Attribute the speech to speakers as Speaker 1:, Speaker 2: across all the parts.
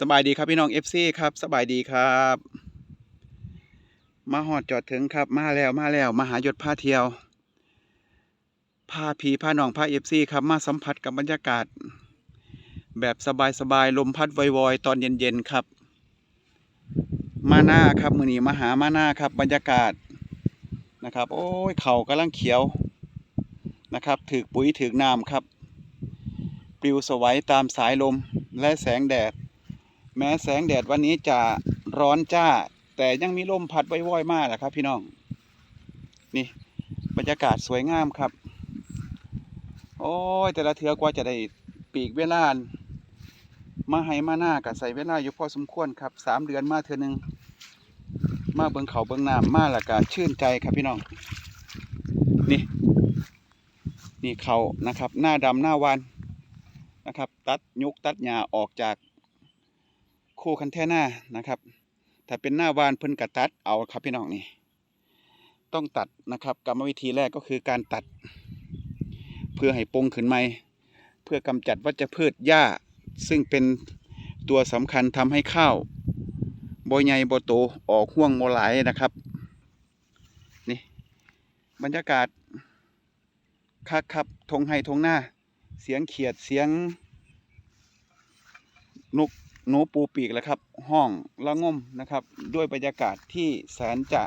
Speaker 1: สบายดีครับพี่น้อง FC ครับสบายดีครับ มาหอดจอดถึงครับมาแล้วมาแล้วมาหายศพาเที่ยวพาพีพาน้องพา FC ครับมาสัมผัสกับบรรยากาศ แบบสบายๆลมพัดวอยๆตอนเย็นๆครับ มาหน้าครับมือนี้มาหามาหน้าครับ บรรยากาศนะครับ โอ้ยเขากำลังเขียวนะครับถือปุ๋ยถือน้ำครับ ปลิวสวัยตามสายลมและแสงแดด แม้แสงแดดวันนี้จะร้อนจ้า แต่ยังมีลมพัดว่อยๆมากแหละครับ พี่น้อง นี่บรรยากาศสวยงามครับ โอ้ย แต่ละเทือกว่าจะได้ปีกเวลามาให้มาหน้ากับใส่เวลาอยู่พอสมควรครับสามเดือนมาเทือหนึง มาเบิงเขาเบิงน้ำมาละกาชื่นใจครับพี่น้อง นี่ นี่เขานะครับ หน้าดำหน้าวันนะครับ ตัดยุกตัดหญ้าออกจาก คู่คันแท่หน้านะครับ ถ้าเป็นหน้าวานเพิ่นกระตัดเอาครับพี่น้องนี่ ต้องตัดนะครับกรรมวิธีแรกก็คือการตัด เพื่อให้ปงขึ้นใหม่เพื่อกำจัดวัชพืชหญ้า ซึ่งเป็นตัวสำคัญทำให้ข้าวบใหญ่บโตออกห่วงโมหลายนะครับ นี่ บรรยากาศคักครับทงไห้ทงหน้า เสียงเขียดเสียงนก หนูปูปีกแล้วครับ ห้องละง่มนะครับ ด้วยบรรยากาศที่แสนจะ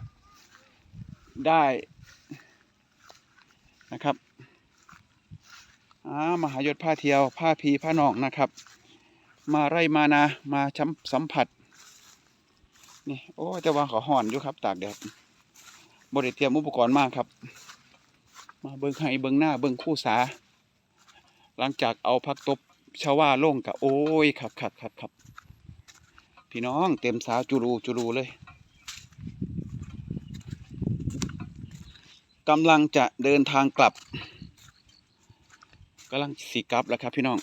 Speaker 1: ได้นะครับอ่ามหายศผ้าเที่ยว ผ้าพีผ้านองนะครับ มาไร่มานามาช้ำสัมผัสนี่โอ้ยแต่ว่าเขาห่อนอยู่ครับ ตากแดดบริเตรียมอุปกรณ์มากครับ มาเบิ้งให้เบิ้งหน้าเบิ้งคู่สา หลังจากเอาพักตบ ชาวว่าโล่งกับโอ้ยครับครับครับครับพี่น้องเต็มสาวจูรูจูรูเลยกำลังจะเดินทางกลับกำลังสีกลับแล้วครับพี่น้อง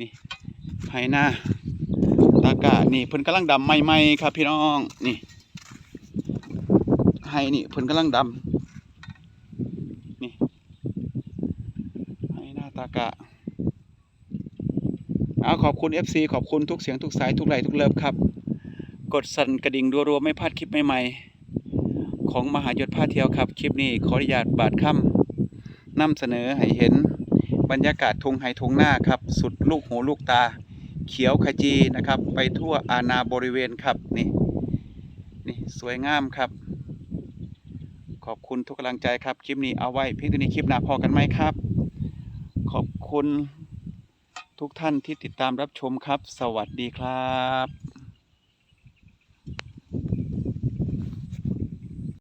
Speaker 1: นี่ไฮหน้าตากานี่เพิ่นกำลังดำใหม่ๆครับพี่น้องนี่ไฮนี่เพิ่นกำลังดำนี่ให้หน้าตากะ เอาขอบคุณ FC ขอบคุณทุกเสียงทุกสายทุกไลค์ทุกเลิฟครับ กดสั่นกระดิ่งรัวๆไม่พลาดคลิปใหม่ๆ ของมหายศพาเที่ยวครับ คลิปนี้ขออนุญาตบาดค่ำนำเสนอให้เห็น บรรยากาศทงไฮทงหน้าครับ สุดลูกหูลูกตา เขียวขจีนะครับ ไปทั่วอาณาบริเวณครับนี่นี่สวยงามครับ ขอบคุณทุกกำลังใจครับ คลิปนี้เอาไว้เพียงเท่านี้คลิปหน้าพอกันไหมครับ ขอบคุณ ทุกท่านที่ติดตามรับชมครับ สวัสดีครับ